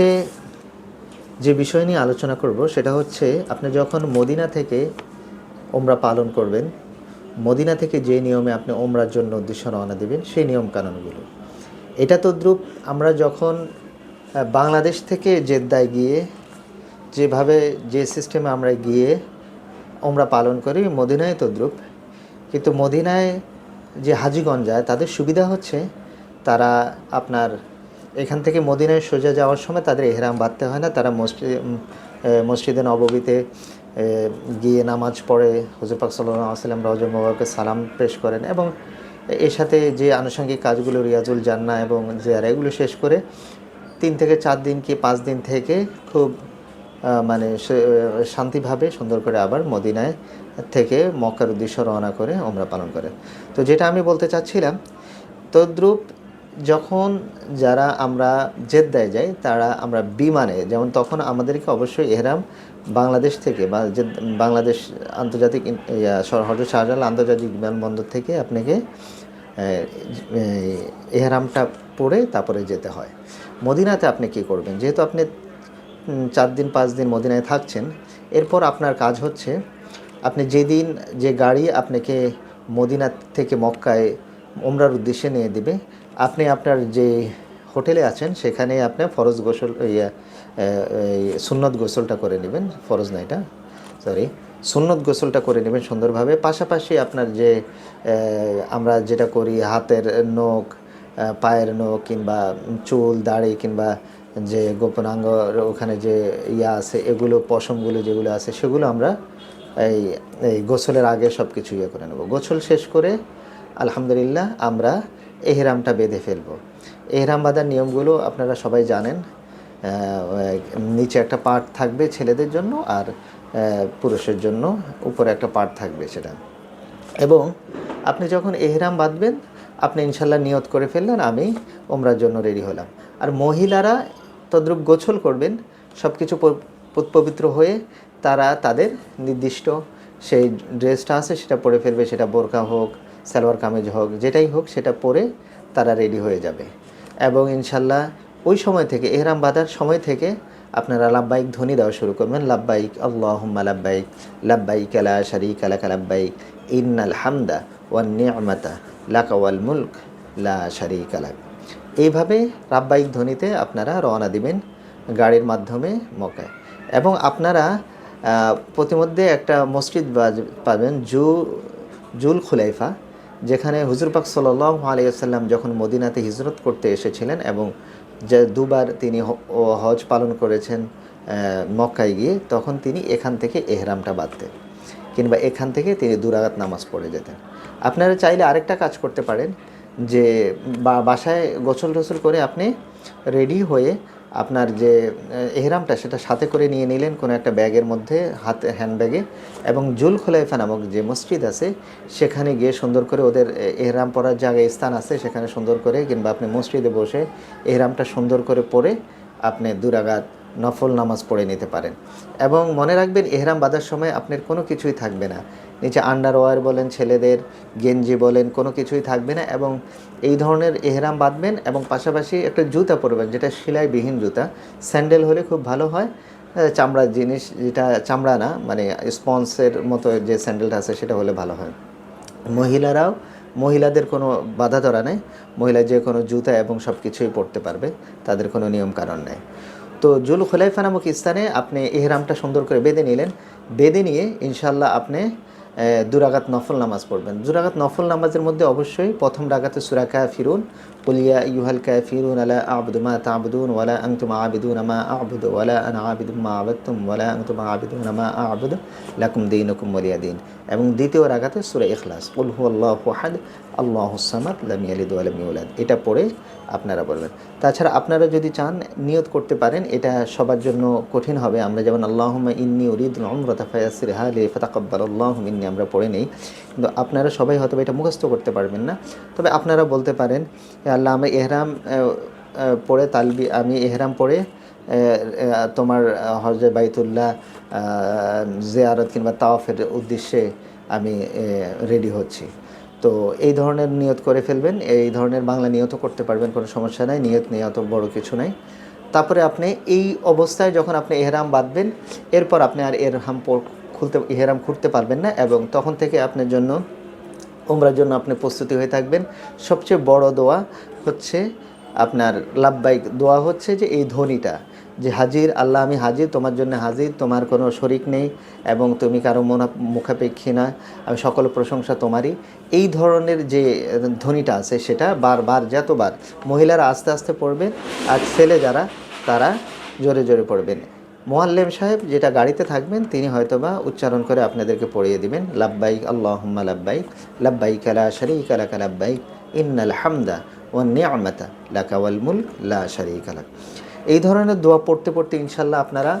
আজকে যে বিষয় নিয়ে আলোচনা করব, সেটা হচ্ছে আপনি যখন মদিনা থেকে ওমরা পালন করবেন, মদিনা থেকে যে নিয়মে আপনি ওমরার জন্য উদ্দেশ্য রওনা দেবেন, সেই নিয়ম কানুনগুলো এটা তদ্রূপ আমরা যখন বাংলাদেশ থেকে জেদ্দায় গিয়ে যেভাবে যে সিস্টেমে আমরা গিয়ে ওমরা পালন করি, মদিনায় তদ্রূপ। কিন্তু মদিনায় যে হাজিগঞ্জ যায়, তাদের সুবিধা হচ্ছে তারা আপনার এখান থেকে মদিনায় সোজা যাওয়ার সময় তাদের এহরাম বাঁধতে হয় না। তারা মসজিদ মসজিদে নববীতে গিয়ে নামাজ পড়ে। হুজুর পাক সাল্লাহ আসলাম রজ সালাম পেশ করেন এবং এর সাথে যে আনুষঙ্গিক কাজগুলো রিয়াজুল জান্না এবং জিয়ারা, এগুলো শেষ করে তিন থেকে চার দিন কি পাঁচ দিন থেকে খুব মানে শান্তিভাবে সুন্দর করে আবার মদিনায় থেকে মক্কার উদ্দেশ্য রওনা করে ওমরা পালন করে। তো যেটা আমি বলতে চাচ্ছিলাম, তদ্রূপ যখন যারা আমরা জেদ্দায় যাই, তারা আমরা বিমানে, যেমন তখন আমাদেরকে অবশ্যই এহরাম বাংলাদেশ থেকে বা বাংলাদেশ আন্তর্জাতিক হজরত শাহজালাল আন্তর্জাতিক বিমানবন্দর থেকে আপনাকে এহরামটা পরে তারপরে যেতে হয়। মদিনাতে আপনি কি করবেন? যেহেতু আপনি চার দিন, পাঁচ দিন মদিনায় থাকছেন, এরপর আপনার কাজ হচ্ছে, আপনি যেদিন যে গাড়ি আপনাকে মদিনা থেকে মক্কায় ওমরার উদ্দেশ্যে নিয়ে দিবে আপনি আপনার যে হোটেলে আছেন সেখানে আপনি ফরজ গোসল ইয়া, সুন্নত গোসলটা করে নেবেন। ফরজ না এটা? সরি সুন্নত গোসলটা করে নেবেন সুন্দরভাবে। পাশাপাশি আপনার যে আমরা যেটা করি হাতের নখ পায়ের নখ কিংবা চুল দাড়ি কিংবা যে গোপনাঙ্গ ওখানে যে ইয়া আছে এগুলো পশমগুলো যেগুলো আছে সেগুলো আমরা এই এই গোসলের আগে সব কিছু ইয়ে করে নেব। গোসল শেষ করে আলহামদুলিল্লাহ আমরা এহরামটা বেঁধে ফেলব। এহরাম বাঁধার নিয়মগুলো আপনারা সবাই জানেন। নিচে একটা পার্ট থাকবে ছেলেদের জন্য আর পুরুষের জন্য উপরে একটা পার্ট থাকবে সেটা। এবং আপনি যখন এহরাম বাঁধবেন, আপনি ইনশাল্লাহ নিয়ত করে ফেললেন, আমি ওমরার জন্য রেডি হলাম। আর মহিলারা তদ্রূপ গোছল করবেন সব কিছু পবিত্র হয়ে তারা তাদের নির্দিষ্ট সেই ড্রেসটা আছে সেটা পরে ফেলবে, সেটা বোরকা হোক সালোয়ার কামিজ হোক, যেটাই হোক, সেটা পরে তারা রেডি হয়ে যাবে। এবং ইনশাল্লাহ ওই সময় থেকে, এহরাম বাঁধার সময় থেকে আপনারা লাব্বাইক ধ্বনি দেওয়া শুরু করবেন। লাব্বাইক, আল্লাহুম্মা লাব্বাইক লাব্বাইক লা শারীকা লাকা লাব্বাইক, ইন্নাল হামদা ওয়ান নি'মাতা লাকা ওয়াল মুলক লা শারীকা লাক। এইভাবে রাব্বাইক ধ্বনিতে আপনারা রওনা দিবেন গাড়ির মাধ্যমে মকায় এবং আপনারা প্রতিমধ্যে একটা মসজিদ পাবেন জু, জুল খুলাইফা। যেখানে হুজুর পাক সাল্লাহ আলিয়াল্লাম যখন মদিনাতে হিজরত করতে এসেছিলেন এবং যে দুবার তিনি হজ পালন করেছেন মক্কায় গিয়ে, তখন তিনি এখান থেকে এহরামটা বাঁধতেন কিংবা এখান থেকে তিনি দুরাগাত নামাজ পড়ে যেতেন। আপনারা চাইলে আরেকটা কাজ করতে পারেন যে বাসায় গোসল টোসল করে আপনি রেডি হয়ে আপনার যে এহরামটা সেটা সাথে করে নিয়ে নিলেন কোনো একটা ব্যাগের মধ্যে, হাতে হ্যান্ডব্যাগে। এবং জুল খোলাইফা নামক যে মসজিদ আছে, সেখানে গিয়ে সুন্দর করে ওদের এহরাম পরার জায়গায় স্থান আছে, সেখানে সুন্দর করে কিংবা আপনি মসজিদে বসে এহরামটা সুন্দর করে পরে আপনি দুরাগাত নফল নামাজ পড়ে নিতে পারেন। এবং মনে রাখবেন, এহরাম বাঁধার সময় আপনার কোনো কিছুই থাকবে না। নিচে আন্ডারওয়্যার বলেন, ছেলেদের গেঞ্জি বলেন, কোনো কিছুই থাকবে না এবং এই ধরনের এহরাম বাঁধবেন এবং পাশাপাশি একটা জুতা পরবেন, যেটা সেলাইবিহীন জুতা। স্যান্ডেল হলে খুব ভালো হয়। চামড়ার জিনিস যেটা, চামড়া না মানে স্পঞ্জের মতো যে স্যান্ডেলটা আছে, সেটা হলে ভালো হয়। মহিলারাও, মহিলাদের কোনো বাধা ধরা নেই। মহিলা যে কোনো জুতা এবং সব কিছুই পরতে পারবে, তাদের কোনো নিয়ম কারণ নেই। তো জুল খোলাইফা নামক স্থানে আপনি এহরামটা সুন্দর করে বেঁধে নিলেন। বেঁধে নিয়ে ইনশাল্লাহ আপনি দুরাগাত নফল নামাজ পড়বেন। দুরাগাত নফল নামাজের মধ্যে অবশ্যই প্রথম রাগাতে সুরাকা ফিরুন কুলিয়া ইউহাল ফিরুন আলা আবদু মা তাবদুন ওয়ালা আনতুম আবিদুন আমা আবুদু ওয়ালা আনা আবিদুম মা আবাদতুম ওয়ালা আনতুম আবিদুন আমা আবুদু লাকুম দীনুকুম ওয়ালিয়া দিন এবং দ্বিতীয় রাগাতে সুরা ইখলাস। কুল হু আল্লাহু আহাদ আল্লাহু সামাদ লাম ইয়ালিদ ওয়া লাম ইউলাদ এটা পড়ে আপনারা বলবেন। তাছাড়া আপনারা যদি চান নিয়ত করতে পারেন, এটা সবার জন্য কঠিন হবে। আমরা যেমন আল্লাহুম্মা ইন্নি উরিদুল উমরাতা ফায়াসির হালি ফাতাকাব্বাল আল্লাহু মিন্নি, আমরা পড়ে নেই। কিন্তু আপনারা সবাই হয়তো এটা মুখস্থ করতে পারবেন না। তবে আপনারা বলতে পারেন "হে আল্লাহ আমি এহরাম পড়ে তালবি আমি এহরাম আহ, তোমার হজে বাইতুল্লাহ জিয়ারত কিংবা তাওয়াফের উদ্দেশ্যে আমি রেডি হচ্ছি। তো এই ধরনের নিয়ত করে ফেলবেন এই ধরনের বাংলা নিয়তও করতে পারবেন কোনো সমস্যা নাই নিয়ত নিয়ত বড় কিছু নাই। তারপরে আপনি এই অবস্থায় যখন আপনি এহরাম বাঁধবেন এরপর আপনি আর এরহাম খুলতে এহরাম খুঁড়তে পারবেন না এবং তখন থেকে আপনার জন্য ওমরার জন্য আপনি প্রস্তুতি হয়ে থাকবেন। সবচেয়ে বড় দোয়া হচ্ছে আপনার লাভবাইক দোয়া হচ্ছে যে এই ধ্বনিটা, যে হাজির, আল্লাহ আমি হাজির, তোমার জন্য হাজির, তোমার কোনো শরিক নেই এবং তুমি কারও মনা, মুখাপেক্ষী না, আমি সকল প্রশংসা তোমারই। এই ধরনের যে ধ্বনিটা আছে সেটা বারবার, যতবার মহিলারা আস্তে আস্তে পড়বেন আর ছেলে যারা, তারা জোরে জোরে পড়বেন। মোয়াল্লেম সাহেব যেটা গাড়িতে থাকবেন, তিনি হয়তোবা উচ্চারণ করে আপনাদেরকে পড়িয়ে দিবেন, লাব্বাইক আল্লাহুম্মা লাব্বাইক লাব্বাইক লা শারীকা লাকা লাব্বাইক, ইন্নাল হামদা ওয়ান নি'মাতা লাকা ওয়াল লা শারীকা লাক। এই ধরনের দোয়া পড়তে পড়তে ইনশাল্লাহ আপনারা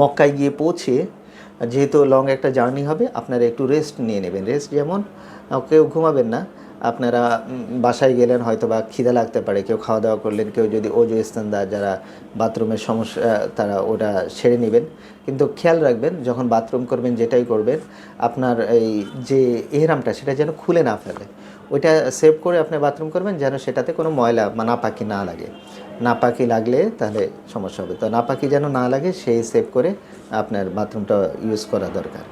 মক্কায় গিয়ে পৌঁছে, যেহেতু লং একটা জার্নি হবে, আপনারা একটু রেস্ট নিয়ে নেবেন। রেস্ট যেমন কেউ ঘুমাবেন না আপনারা বাসায় গেলেন হয়তো বা খিদে লাগতে পারে, কেউ খাওয়া দাওয়া করলেন, কেউ যদি ওজো স্থানদা যারা বাথরুমের সমস্যা, তারা ওটা সেরে নেবেন। কিন্তু খেয়াল রাখবেন, যখন বাথরুম করবেন, যেটাই করবেন, আপনার এই যে এহরামটা, সেটা যেন খুলে না ফেলে। ওইটা সেভ করে আপনি বাথরুম করবেন, যেন সেটাতে কোনো ময়লা বা নাপাকি না লাগে। নাপাকি লাগলে তাহলে সমস্যা হবে। তো নাপাকি যেন না লাগে, সেই সেভ করে আপনার বাথরুমটা ইউজ করা দরকার।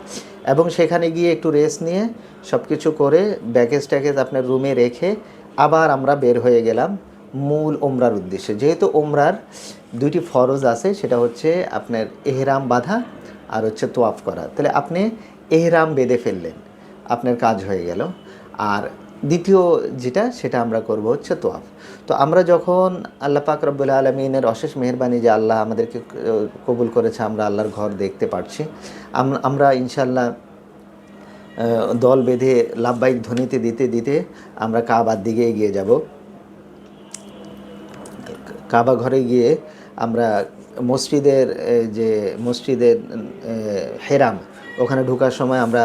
এবং সেখানে গিয়ে একটু রেস্ট নিয়ে সব কিছু করে ব্যাগেজ ট্যাগেজ আপনার রুমে রেখে আবার আমরা বের হয়ে গেলাম মূল ওমরার উদ্দেশ্যে। যেহেতু ওমরার দুইটি ফরজ আছে, সেটা হচ্ছে আপনার এহরাম বাঁধা আর হচ্ছে তোয়াফ করা। তাহলে আপনি এহরাম বেঁধে ফেললেন, আপনার কাজ হয়ে গেল। আর দ্বিতীয় যেটা, সেটা আমরা করব হচ্ছে তোয়াফ। তো আমরা যখন আল্লাহ পাক রব্বুল আলমিনের অশেষ মেহরবানি যে আল্লাহ আমাদেরকে কবুল করেছে, আমরা আল্লাহর ঘর দেখতে পারছি। আমরা ইনশাল্লাহ দল বেঁধে লাভবাহিক ধ্বনিতে দিতে দিতে আমরা কাবার দিকে এগিয়ে যাব। কাবা ঘরে গিয়ে আমরা মসজিদের যে মসজিদের হেরাম, ওখানে ঢুকার সময় আমরা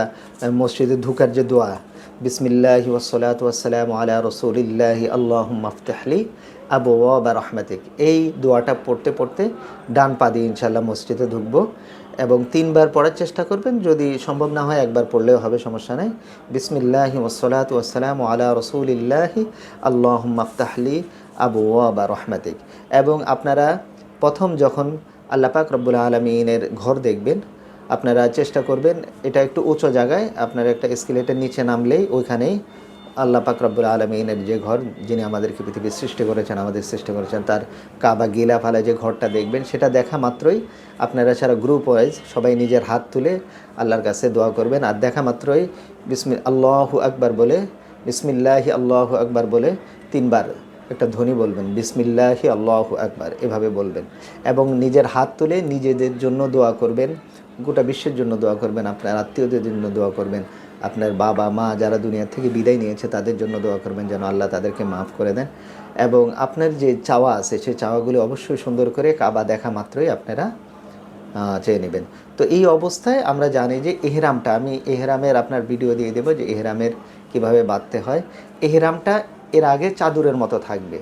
মসজিদে ঢুকার যে দোয়া, বিসমিল্লাহি ওসলাত ওয়াসালাম আলা রসুলিল্লাহি আল্লাহ মাফতাহলি আবু বা রহমাতিক। এই দোয়াটা পড়তে পড়তে ডান পা দিয়ে ইনশাল্লাহ মসজিদে ঢুকবো। এবং তিনবার পড়ার চেষ্টা করবেন। যদি সম্ভব না হয়, একবার পড়লেও হবে, সমস্যা নেই। বিসমিল্লাহি ওসলাত ওয়াসালাম আলা রসুলিল্লাহি। আল্লাহ মাফতাহলি আবু বা রহমাতিক। এবং আপনারা প্রথম যখন আল্লাহ পাক রব্বুল আলমিনের ঘর দেখবেন, আপনারা চেষ্টা করবেন, এটা একটু উঁচু জায়গায়, আপনারা একটা স্কেলেটের নিচে নামলেই ওইখানেই আল্লাহ পাক রব্বুল আলমিনের যে ঘর যিনি আমাদেরকে পৃথিবীর সৃষ্টি করেছেন, আমাদের সৃষ্টি করেছেন, তার কাবা গিলা ফালা যে ঘরটা দেখবেন, সেটা দেখা মাত্রই আপনারা সারা গ্রুপ ওয়াইজ সবাই নিজের হাত তুলে আল্লাহর কাছে দোয়া করবেন। আর দেখা মাত্রই বিসমি আল্লাহু আকবার বলে, বিসমিল্লাহি আল্লাহু আকবার বলে তিনবার একটা ধ্বনি বলবেন, বিসমিল্লাহি আল্লাহু আকবার, এভাবে বলবেন। এবং নিজের হাত তুলে নিজেদের জন্য দোয়া করবেন, গোটা বিশ্বের জন্য দোয়া করবেন, আপনার আত্মীয়দের জন্য দোয়া করবেন। আপনার বাবা, মা যারা দুনিয়া থেকে বিদায় নিয়েছে, তাদের জন্য দোয়া করবেন যেন আল্লাহ তাদেরকে মাফ করে দেন। এবং আপনার যে চাওয়া আছে সেই চাওয়াগুলি অবশ্যই সুন্দর করে কাবা দেখা মাত্রই আপনারা চেয়ে নেবেন। তো এই অবস্থায় আমরা জানি যে এহরামটা, আমি এহরামের আপনার ভিডিও দিয়ে দেবো যে এহরামের কীভাবে বাঁধতে হয়। এহরামটা এর আগে চাদরের মতো থাকবে।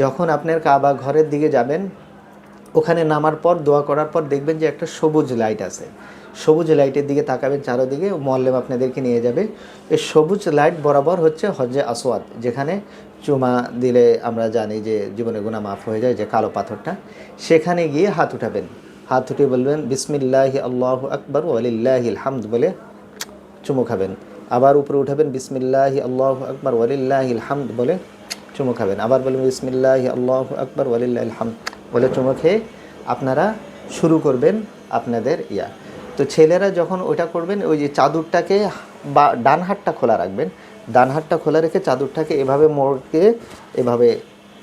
যখন আপনার কাবা ঘরের দিকে যাবেন, ওখানে নামার পর, দোয়া করার পর দেখবেন যে একটা সবুজ লাইট আছে। সবুজ লাইটের দিকে তাকাবেন চারোদিকে, মোয়াল্লেম আপনাদেরকে নিয়ে যাবে। এই সবুজ লাইট বরাবর হচ্ছে হজ্জে আসওয়াদ, যেখানে চুমা দিলে আমরা জানি যে জীবনে গুণা মাফ হয়ে যায়, যে কালো পাথরটা। সেখানে গিয়ে হাত উঠাবেন। হাত উঠে বলবেন, বিসমিল্লাহ আল্লাহ আকবর ওয়ালিল্লাহিল হামদ বলে চুমু খাবেন। আবার উপরে উঠাবেন, বিসমিল্লাহ আল্লাহ আকবর ওয়ালিল্লাহিল হামদ বলে চুমু খাবেন। আবার বলবেন, বিসমিল্লাহ আল্লাহ আকবর ওয়ালিল্লাহিল হামদ বলে চুমু খেয়ে আপনারা শুরু করবেন আপনাদের ইয়া। তো ছেলেরা যখন ওইটা করবেন, ওই যে চাদরটাকে বা, ডান হাতটা খোলা রাখবেন। ডান হাতটা খোলা রেখে চাদরটাকে এভাবে মোড়কে এভাবে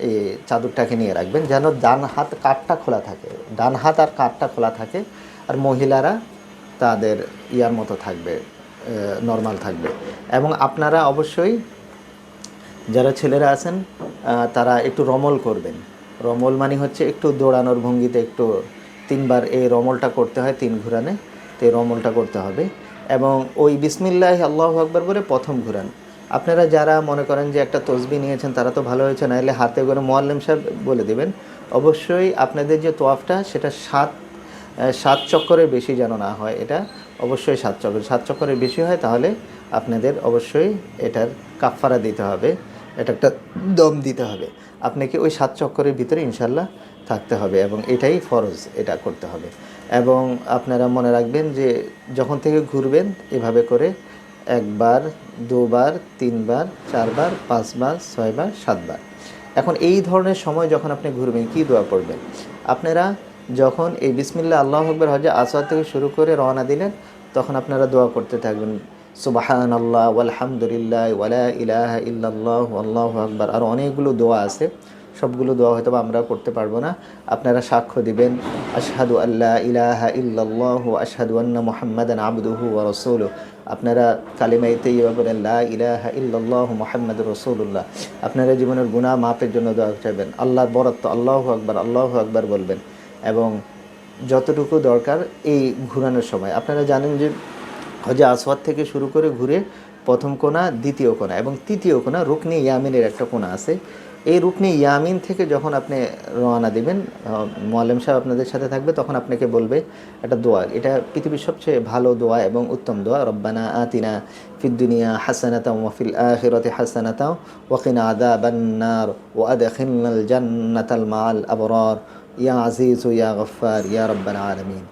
এই চাদরটাকে নিয়ে রাখবেন, যেন ডান হাত কাঠটা খোলা থাকে। ডান হাত আর কাঠটা খোলা থাকে, আর মহিলারা তাদের ইয়ার মতো থাকবে নর্মাল থাকবে। এবং আপনারা অবশ্যই, যারা ছেলেরা আছেন তারা একটু রমল করবেন। রমল মানে হচ্ছে একটু দৌড়ানোর ভঙ্গিতে একটু তিনবার এই রমলটা করতে হয় তিন ঘুরানে। তো রমলটা করতে হবে এবং ওই বিসমিল্লাহ আল্লাহ আকবর বলে প্রথম ঘুরান। আপনারা যারা মনে করেন যে একটা তসবি নিয়েছেন, তারা তো ভালো হয়েছে, নাহলে হাতে করে মোয়াল্লেম সাহেব বলে দেবেন। অবশ্যই আপনাদের যে তোয়াফটা, সেটা সাত সাত চক্করের বেশি যেন না হয় এটা, অবশ্যই সাত চক্কর। সাত চক্করের বেশি হয় তাহলে আপনাদের অবশ্যই এটার কাফফারা দিতে হবে, এটা একটা দম দিতে হবে। আপনাকে ওই সাত চক্করের ভিতরে ইনশাল্লাহ থাকতে হবে এবং এটাই ফরজ, এটা করতে হবে। এবং আপনারা মনে রাখবেন যে যখন থেকে ঘুরবেন, এভাবে করে একবার, দুবার, তিনবার, চারবার, পাঁচবার, ছয়বার, সাতবার। এখন এই ধরনের সময় যখন আপনি ঘুরবেন, কি দোয়া করবেন আপনারা যখন এই বিসমিল্লা আল্লাহ আকবর হজে আসওয়াদ থেকে শুরু করে রওনা দিলেন, তখন আপনারা দোয়া করতে থাকবেন সুবাহান আল্লাহ আলহামদুলিল্লাহ ওয়ালা ইলাহা ইল্লাল্লাহ আল্লাহ আকবর। আর অনেকগুলো দোয়া আছে। সবগুলো দোয়া হয়তো আমরা করতে পারব না। আপনারা সাক্ষ্য দিবেন, আশহাদু আল্লাহ ইলাহা ইল্লাল্লাহ আশহাদু আন্না মুহাম্মাদান আবদুহু ওয়া রাসূলুহু। আপনারা কালিমাইতে বলেন, লা ইলাহা ইল্লাল্লাহ মুহাম্মাদুর রাসূলুল্লাহ। আপনারা জীবনের গুনাহ মাফের জন্য দোয়া চাইবেন। আল্লাহর বরত্ব, আল্লাহু আকবার আল্লাহু আকবার বলবেন। এবং যতটুকু দরকার এই ঘুরানোর সময়। আপনারা জানেন যে হজে আসওয়াদ থেকে শুরু করে ঘুরে প্রথম কোণা দ্বিতীয় কোণা এবং তৃতীয় কোণা রুকনি ইয়ামিনের একটা কোণা আছে। এই রুকনি ইয়ামিন থেকে যখন আপনি রওনা দিবেন মোয়াল্লেম সাহেব আপনাদের সাথে থাকবে, তখন আপনাকে বলবে একটা দোয়া। এটা পৃথিবীর সবচেয়ে ভালো দোয়া এবং উত্তম দোয়া। রব্বানা আতিনা ফিদ্দুনিয়া হাসানাতাও ওয়াফিল আখিরাতি ওয়াকিনা আদা বান্নার ও আদাখিনাল জান্নাতাল মাল আবরার। ইয়া আজিজ, ইয়া গফার ইয়া রব্বানা আলমিন।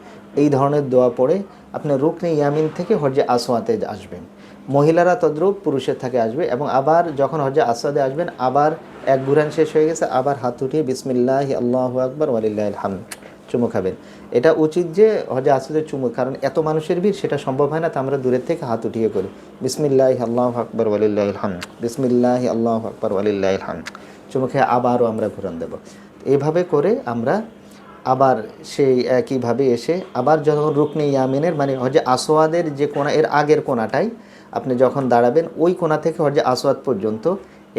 এই ধরনের দোয়া পড়ে আপনি রুকনি ইয়ামিন থেকে হজে আসওয়াতে আসবেন। মহিলারা তদ্রুপ পুরুষের থাকে আসবে এবং আবার যখন হজে আসাদে আসবেন, আবার এক ঘুরান শেষ হয়ে গেছে, আবার হাত উঠিয়ে বিসমিল্লাহ, আল্লাহ আকবর ওয়ালিল্লাহ হাম চুমু খাবেন। এটা উচিত যে হজে আসওয়াদে চুমু, কারণ এত মানুষের ভিড়, সেটা সম্ভব হয় না তা আমরা দূরের থেকে হাত উঠিয়ে করি। বিসমিল্লাহ, আল্লাহ আকবর ওয়ালিল্লাহ হাম বিসমিল্লাহ, আল্লাহ আকবর ওয়ালিল্লাহ হাম চুমু খেয়ে আবারও আমরা ঘুরান দেব। এইভাবে করে আমরা আবার সেই একইভাবে এসে আবার যখন রুকনি ইয়ামিনের মানে হজে আসোয়াদের যে কোনা, এর আগের কোনাটাই আপনি যখন দাঁড়াবেন, ওই কোনা থেকে হজে আসওয়াদ পর্যন্ত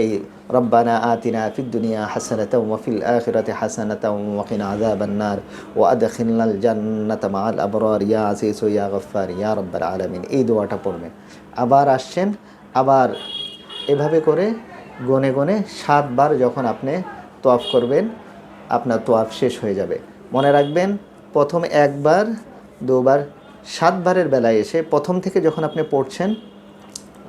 এই রব্বানা আতিনা ফিদ দুনিয়া হাসানাতা ওয়াফিল আখিরাতে হাসানাতা ওয়াকিনা আযাবান্নার ওয়া আদখিলনাল জান্নাতা মাআল আবরার। ইয়া আজিজ ইয়া গফফার, ইয়া রব্বাল আলামিন। এই দোয়াটা পড়বেন। আবার আসছেন, আবার এভাবে করে গনে গনে সাতবার যখন আপনি তোয়াফ করবেন, আপনার তোয়াফ শেষ হয়ে যাবে। মনে রাখবেন, প্রথম একবার, দুবার, সাতবারের বেলায় এসে প্রথম থেকে যখন আপনি পড়ছেন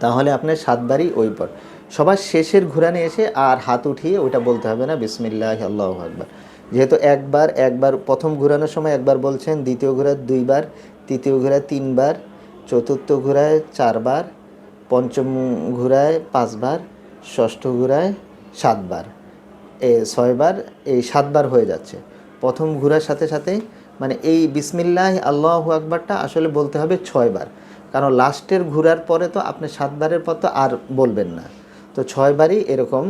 তাহলে আপনার সাতবারই ওই পর। সবার শেষের ঘুরানে এসে আর হাত উঠিয়ে ওইটা বলতে হবে না, বিসমিল্লাহ, আল্লাহ আকবার। যেহেতু একবার একবার প্রথম ঘুরানোর সময় একবার বলছেন, দ্বিতীয় ঘোরা দুইবার, তৃতীয় ঘোরা তিনবার, চতুর্থ ঘোরায় চারবার, পঞ্চম ঘোরায় পাঁচবার, ষষ্ঠ ঘোরায় সাতবার। এ ছয়বার, এই সাতবার হয়ে যাচ্ছে। প্রথম ঘোরার সাথে সাথে মানে এই বিসমিল্লাহ, আল্লাহ আকবারটা আসলে বলতে হবে ছয়বার। কারণ লাস্টের ঘোরার পরে তো আপনি সাতবারের পর তো আর বলবেন না। তো ছয়বারই এরকম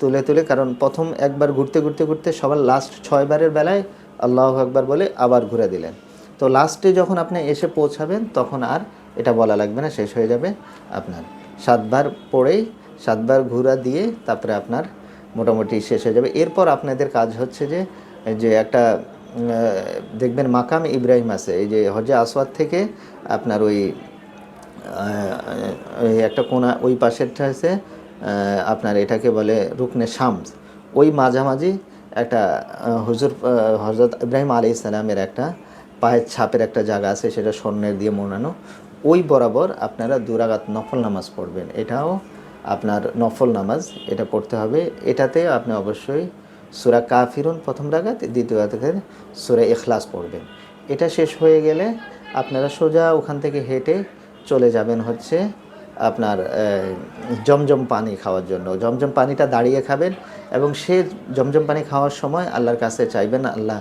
তুলে তুলে, কারণ প্রথম একবার ঘুরতে ঘুরতে ঘুরতে সবার লাস্ট ছয়বারের বেলায় আল্লাহ একবার বলে আবার ঘুরে দিলেন। তো লাস্টে যখন আপনি এসে পৌঁছাবেন, তখন আর এটা বলা লাগবে না, শেষ হয়ে যাবে আপনার। সাতবার পড়েই সাতবার ঘুরা দিয়ে তারপরে আপনার মোটামুটি শেষ হয়ে যাবে। এরপর আপনাদের কাজ হচ্ছে যে যে একটা দেখবেন মাকাম ইব্রাহিম আছে, এই যে হজে আসওয়াদ থেকে আপনার ওই একটা কোনা ওই পাশেরটা আছে আপনার এটাকে বলে রুকনে শামস। ওই মাঝামাঝি একটা হুজুর হজরত ইব্রাহিম আলি ইসলামের একটা পায়ের ছাপের একটা জায়গা আছে, সেটা স্বর্ণের দিয়ে মোড়ানো। ওই বরাবর আপনারা দুরাগাত নফল নামাজ পড়বেন। এটাও আপনার নফল নামাজ, এটা পড়তে হবে। এটাতে আপনি অবশ্যই সুরা কাফিরুন প্রথম রাগাত দ্বিতীয় রাগাতে সুরা এখলাস পড়বেন। এটা শেষ হয়ে গেলে আপনারা সোজা ওখান থেকে হেঁটে চলে যাবেন হচ্ছে আপনার জমজম পানি খাওয়ার জন্য। জমজম পানিটা দাঁড়িয়ে খাবেন এবং সে জমজম পানি খাওয়ার সময় আল্লাহর কাছে চাইবেন, আল্লাহ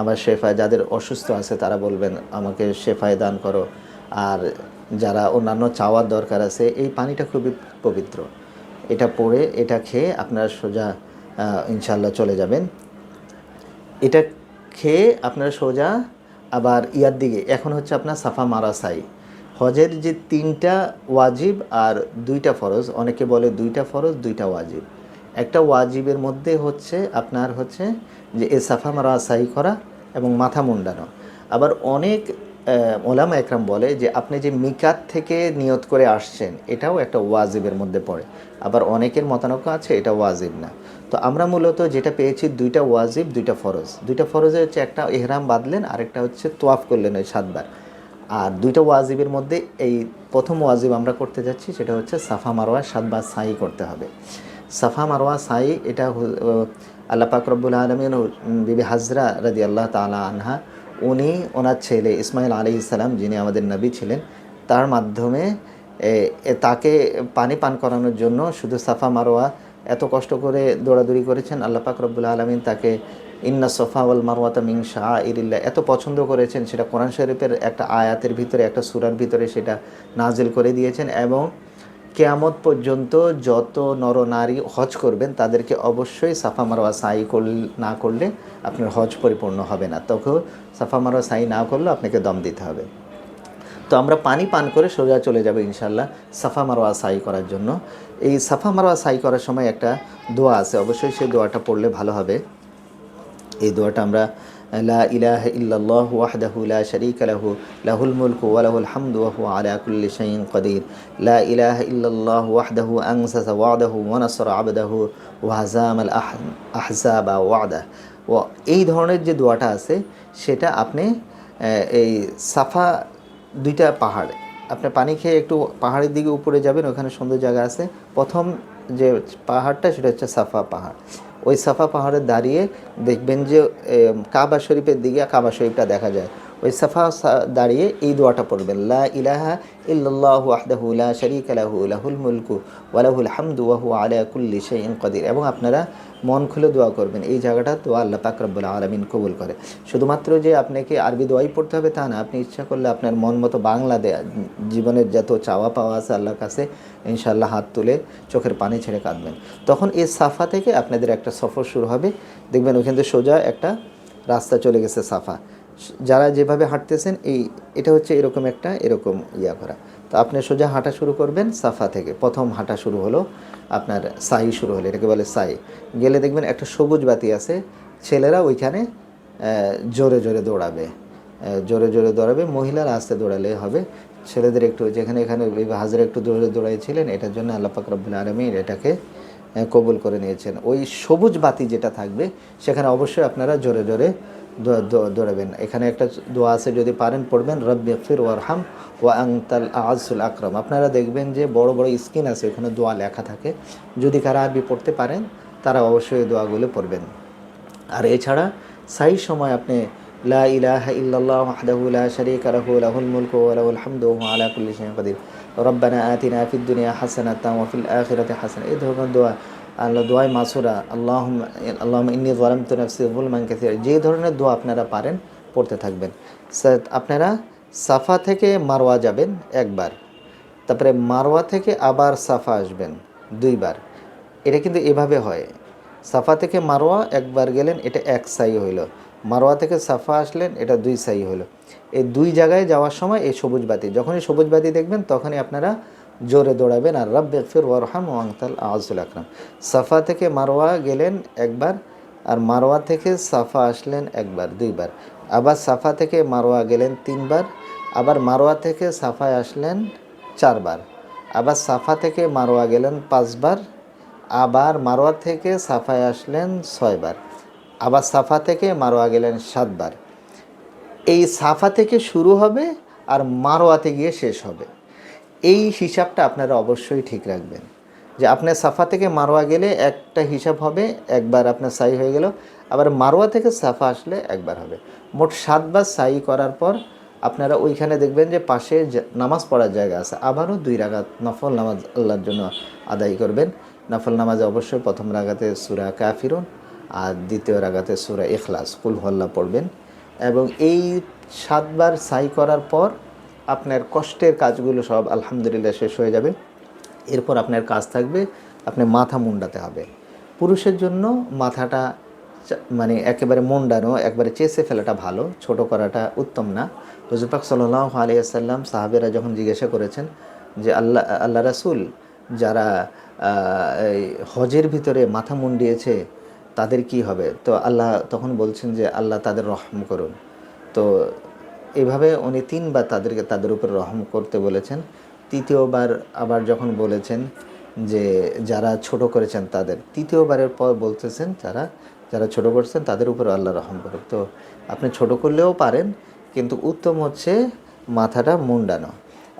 আমার শেফায় যাদের অসুস্থ আছে তারা বলবেন, আমাকে শেফায় দান করো। আর যারা অন্যান্য চাওয়ার দরকার আছে, এই পানিটা খুবই পবিত্র। এটা পড়ে, এটা খেয়ে আপনারা সোজা ইনশাল্লাহ চলে যাবেন। এটা খেয়ে আপনারা সোজা আবার ইয়ার দিকে, এখন হচ্ছে আপনার সাফা মারাসাই। হজের যে তিনটা ওয়াজিব আর দুইটা ফরজ, অনেকে বলে দুইটা ফরজ, দুইটা ওয়াজিব। একটা ওয়াজিবের মধ্যে হচ্ছে আপনার হচ্ছে যে এ সাফা মারাসাই করা এবং মাথা মুন্ডানো। আবার অনেক ওলামা একরাম বলে যে আপনি যে মিকাত থেকে নিয়ত করে আসছেন, এটাও একটা ওয়াজিবের মধ্যে পড়ে। আবার অনেকের মতানক্য আছে, এটা ওয়াজিব না। তো আমরা মূলত যেটা পেয়েছি, দুইটা ওয়াজিব, দুইটা ফরজ। দুইটা ফরজে হচ্ছে একটা এহরাম বাঁধলেন, আরেকটা হচ্ছে তোয়াফ করলেন ওই সাতবার। আর দুইটা ওয়াজিবের মধ্যে এই প্রথম ওয়াজিব আমরা করতে যাচ্ছি, সেটা হচ্ছে সাফা মারোয়া সাতবার সাই করতে হবে। সাফা মারোয়া সাই, এটা আল্লাহ পাক রব্বুল আলমিন বিবি হাজরা রাদি আল্লাহ তালা আনহা, উনি ওনার ছেলে ইসমাইল আলী ইসলাম যিনি আমাদের নবী ছিলেন, তার মাধ্যমে তাকে পানি পান করানোর জন্য শুধু সাফা মারোয়া এত কষ্ট করে দৌড়াদৌড়ি করেছেন, আল্লাহ পাক রব্বুল আলমিন তাকে ইন্না সফা ওয়াল মারওয়াতা মিং শাহ ইরিল্লা এত পছন্দ করেছেন, সেটা কোরআন শরীফের একটা আয়াতের ভিতরে, একটা সুরার ভিতরে সেটা নাজিল করে দিয়েছেন এবং কেয়ামত পর্যন্ত যত নরনারী হজ করবেন, তাদেরকে অবশ্যই সাফা মারোয়া সাই না করলে আপনার হজ পরিপূর্ণ হবে না। তখন সাফা মারোয়া সাই না করলে আপনাকে দম দিতে হবে। তো আমরা পানি পান করে সোজা চলে যাব ইনশাল্লাহ সাফা মারোয়া সাই করার জন্য। এই সাফা মারোয়া সাই করার সময় একটা দোয়া আছে, অবশ্যই সেই দোয়াটা পড়লে ভালো হবে। এই দোয়াটা আমরা, লা ইলাহা ইল্লাল্লাহু ওয়াহদাহু লা শারীকা লাহু, লাহুল মুলকু ওয়া লাহুল হামদু ওয়া হুয়া আলা কুল্লি শাইইন কাদির লা ইলাহা ইল্লাল্লাহু ওয়াহদাহু আনসাসা ওয়াদাহু ওয়া নাসরা আবদাহু ওয়া হাজামাল আহ- আহজাবা ওয়াদা ওয়া এই ধরনের যে দোয়াটা আছে, সেটা আপনি এই সাফা দুইটা পাহাড়, আপনি পানি খেয়ে একটু পাহাড়ের দিকে উপরে যাবেন, ওখানে সুন্দর জায়গা আছে। প্রথম যে পাহাড়টা, সেটা হচ্ছে সাফা পাহাড়। ওই সাফা পাহাড়ে দাঁড়িয়ে দেখবেন যে কাবা শরীফের দিকে কাবা শরীফটা দেখা যায়। ওই সাফা দাঁড়িয়ে এই দোয়াটা পড়বেন, লা ইলাহা ইল্লাল্লাহু ওয়াহদাহু লা শারীকা লাহু, লাহুল মুলকু ওয়া লাহুল হামদু ওয়া হুয়া আলা কুল্লি শাইইন কাদির। এবং আপনারা মন খুলে দোয়া করবেন। এই জায়গাটা দোয়া আল্লাহ পাক আলামিন কবুল করে। শুধুমাত্র যে আপনাকে আরবি দোয়াই পড়তে হবে তা না, আপনি ইচ্ছা করলে আপনার মন মতো বাংলা দেয়া জীবনের যত চাওয়া পাওয়া আছে আল্লাহর কাছে, ইনশাআল্লাহ হাত তুলে চোখের পানি ছেড়ে কাঁদবেন। তখন এই সাফা থেকে আপনাদের একটা সফর শুরু হবে। দেখবেন ওইখান থেকে সোজা একটা রাস্তা চলে গেছে সাফা। যারা যেভাবে হাঁটতেছেন, এই এটা হচ্ছে এরকম একটা, এরকম ইয়া করা। তো আপনি সোজা হাঁটা শুরু করবেন, সাফা থেকে। প্রথম হাঁটা শুরু হলো আপনার সাই শুরু হলো, এটাকে বলে সাই। গেলে দেখবেন একটা সবুজ বাতি আছে, ছেলেরা ওইখানে জোরে জোরে দৌড়াবে। জোরে জোরে দৌড়াবে, মহিলারা আস্তে দৌড়ালে হবে। ছেলেদের একটু যেখানে এখানে হাজারে একটু দৌড়ে দৌড়াইছিলেন, এটার জন্য আল্লাহ রব্বুল আলমীর এটাকে কবুল করে নিয়েছেন। ওই সবুজ বাতি যেটা থাকবে, সেখানে অবশ্যই আপনারা জোরে জোরে দৌড়াবেন। এখানে একটা দোয়া আছে, যদি পারেন পড়বেন, রব্বি ফির ওয়ারহাম ওয়া আংতাল আজসুল আকরম। আপনারা দেখবেন যে বড় বড় স্ক্রিন আছে, ওখানে দোয়া লেখা থাকে। যদি কারা আরবি পড়তে পারেন, তারা অবশ্যই দোয়াগুলো পড়বেন। আর এছাড়া সাই সময় আপনি, লা ইলাহা ইল্লাল্লাহ ওয়াহদাহু লা শারীকা লাহু রব্বানা আতিনা ফিদ দুনিয়া হাসানাতাও ওয়া ফিল আখিরাতি হাসানা। এই ধরনের দোয়া আল্লাহ দোয়াই মাসুরা, আল্লাহুম্মা আল্লাহুম্মা ইন্নী যালামতু নাফসি যুলমান কাসীরা, যে ধরনের দোয়া আপনারা পারেন, পড়তে থাকবেন। আপনারা সাফা থেকে মারোয়া যাবেন একবার, তারপরে মারওয়া থেকে আবার সাফা আসবেন দুইবার। এটা কিন্তু এভাবে হয়। সাফা থেকে মারোয়া একবার গেলেন, এটা এক সাই হইল। মারোয়া থেকে সাফা আসলেন, এটা দুই সাই হইল। এই দুই জায়গায় যাওয়ার সময় এই সবুজ বাতি, যখনই সবুজ বাতি দেখবেন, তখনই আপনারা জোরে দৌড়াবেন আর রব বেকফির ওয়ারহাম ওয়াংতাল আজুল আকরাম। সাফা থেকে মারোয়া গেলেন একবার আর মারোয়া থেকে সাফা আসলেন একবার, দুইবার। আবার সাফা থেকে মারোয়া গেলেন তিনবার, আবার মারোয়া থেকে সাফায় আসলেন চারবার। আবার সাফা থেকে মারোয়া গেলেন পাঁচবার, আবার মারোয়া থেকে সাফায় আসলেন ছয়বার, আবার সাফা থেকে মারোয়া গেলেন সাতবার। এই সাফা থেকে শুরু হবে আর মারোয়াতে গিয়ে শেষ হবে। এই হিসাবটা আপনারা অবশ্যই ঠিক রাখবেন। যে আপনার সাফা থেকে মারোয়া গেলে একটা হিসাব হবে, একবার আপনার সাই হয়ে গেল, আবার মারোয়া থেকে সাফা আসলে একবার হবে। মোট সাতবার সাই করার পর আপনারা ওইখানে দেখবেন যে পাশে নামাজ পড়ার জায়গা আছে। আবারও দুই রাগাত নফল নামাজ আল্লাহর জন্য আদায় করবেন। নফল নামাজে অবশ্যই প্রথম রাগাতে সুরা কাফিরুন আর দ্বিতীয় রাগাতে সুরা এখলাস কুল হল্লা পড়বেন। এবং এই সাতবার সাই করার পর আপনার কষ্টের কাজগুলো সব আলহামদুলিল্লাহ শেষ হয়ে যাবে। এরপর আপনার কাজ থাকবে, আপনি মাথা মুন্ডাতে হবে। পুরুষের জন্য মাথাটা মানে একেবারে মুন্ডানো, একবারে চেষে ফেলাটা ভালো, ছোট করাটা উত্তম না। রজুপাক সাল্লাহ আলিয়াল্লাম সাহাবেরা যখন জিজ্ঞাসা করেছেন যে আল্লাহ আল্লাহ রাসুল যারা হজের ভিতরে মাথা মুন্ডিয়েছে, তাদের কি হবে? তো আল্লাহ তখন বলছেন যে আল্লাহ তাদের রহম করুন। তো এভাবে উনি তিনবার তাদেরকে তাদের উপর রহম করতে বলেছেন। তৃতীয়বার আবার যখন বলেছেন যে যারা ছোট করেছেন তাদের, তৃতীয়বারের পর বলতেছেন যারা যারা ছোট করছেন তাদের উপর আল্লাহ রহম করুক। তো আপনি ছোট করলেও পারেন, কিন্তু উত্তম হচ্ছে মাথাটা মুন্ডানো।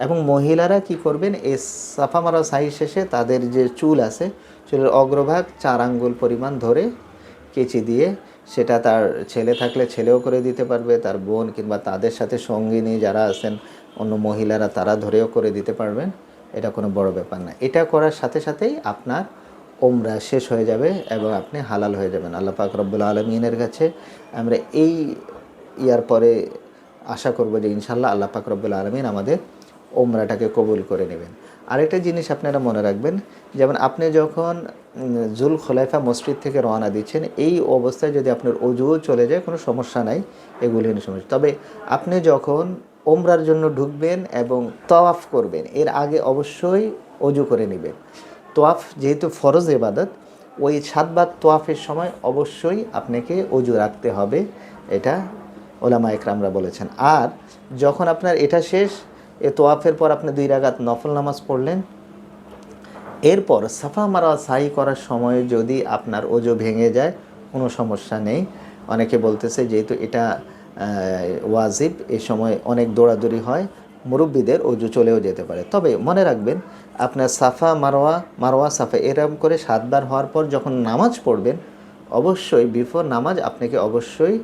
এবং মহিলারা কি করবেন, এই সাফা মারা সাই শেষে তাদের যে চুল আছে, চুলের অগ্রভাগ চার আঙ্গুল পরিমাণ ধরে কেচি দিয়ে সেটা তার ছেলে থাকলে ছেলেও করে দিতে পারবে, তার বোন কিংবা তাদের সাথে সঙ্গিনী যারা আছেন, অন্য মহিলারা তারা ধরেও করে দিতে পারবেন। এটা কোনো বড় ব্যাপার না। এটা করার সাথে সাথেই আপনার ওমরা শেষ হয়ে যাবে এবং আপনি হালাল হয়ে যাবেন। আল্লাহ পাক রব্বুল আলমিনের কাছে আমরা এই ইয়ার পরে আশা করব যে ইনশাল্লাহ আল্লাহ পাক রব্বুল আলমিন আমাদের ওমরাটাকে কবুল করে নেবেন। আরেকটা জিনিস আপনারা মনে রাখবেন, যেমন আপনি যখন জুল খোলাইফা মসজিদ থেকে রওনা দিচ্ছেন, এই অবস্থায় যদি আপনার অজুও চলে যায়, কোনো সমস্যা নাই, এগুলি সমস্যা। তবে আপনি যখন ওমরার জন্য ঢুকবেন এবং তওয়াফ করবেন, এর আগে অবশ্যই অজু করে নেবেন। তোয়াফ যেহেতু ফরজ এবাদত ওই সাতবার তোয়াফের সময় অবশ্যই আপনাকে অজু রাখতে হবে, এটা ওলামা একরামরা বলেছেন। আর যখন আপনার এটা শেষ এ তোয়াফের পর আপনি দুই রাগাত নফল নামাজ পড়লেন। এরপর সাফা মারা সাই করার সময় যদি আপনার ওজো ভেঙে যায়, কোনো সমস্যা নেই। অনেকে বলতেছে যেহেতু এটা ওয়াজিব, এ সময় অনেক দৌড়াদৌড়ি হয়, মুরব্বীদের অজু চলেও যেতে পারে। তবে মনে রাখবেন, আপনার সাফা মারোয়া মারোয়া, সাফা এরকম করে সাতবার হওয়ার পর যখন নামাজ পড়বেন, অবশ্যই বিফোর নামাজ আপনাকে অবশ্যই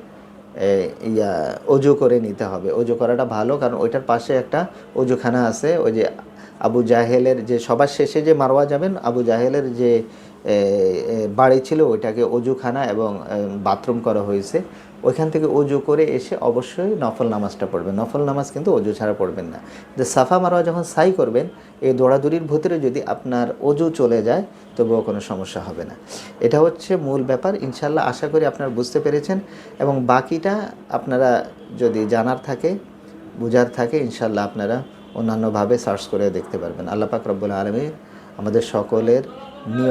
ইয়া অজু করে নিতে হবে। অজু করাটা ভালো, কারণ ওইটার পাশে একটা অজুখানা আছে, ওই যে আবু জাহেলের যে, সবার শেষে যে মারোয়া যাবেন, আবু জাহেলের যে বাড়ি ছিল, ওইটাকে অজুখানা এবং বাথরুম করা হয়েছে। ওইখান থেকে অজু করে এসে অবশ্যই নফল নামাজটা পড়বেন। নফল নামাজ কিন্তু অজু ছাড়া পড়বেন না। যে সাফা মারোয়া যখন সাই করবেন, এই দৌড়াদৌড়ির ভিতরে যদি আপনার অজু চলে যায়, তবুও কোনো সমস্যা হবে না। এটা হচ্ছে মূল ব্যাপার। ইনশাল্লাহ আশা করি আপনারা বুঝতে পেরেছেন এবং বাকিটা আপনারা যদি জানার থাকে, বুঝার থাকে ইনশাল্লাহ আপনারা অন্যান্যভাবে সার্চ করে দেখতে পারবেন। আল্লাহ পাক রব্বুল আলমী আমাদের সকলের নিয়ম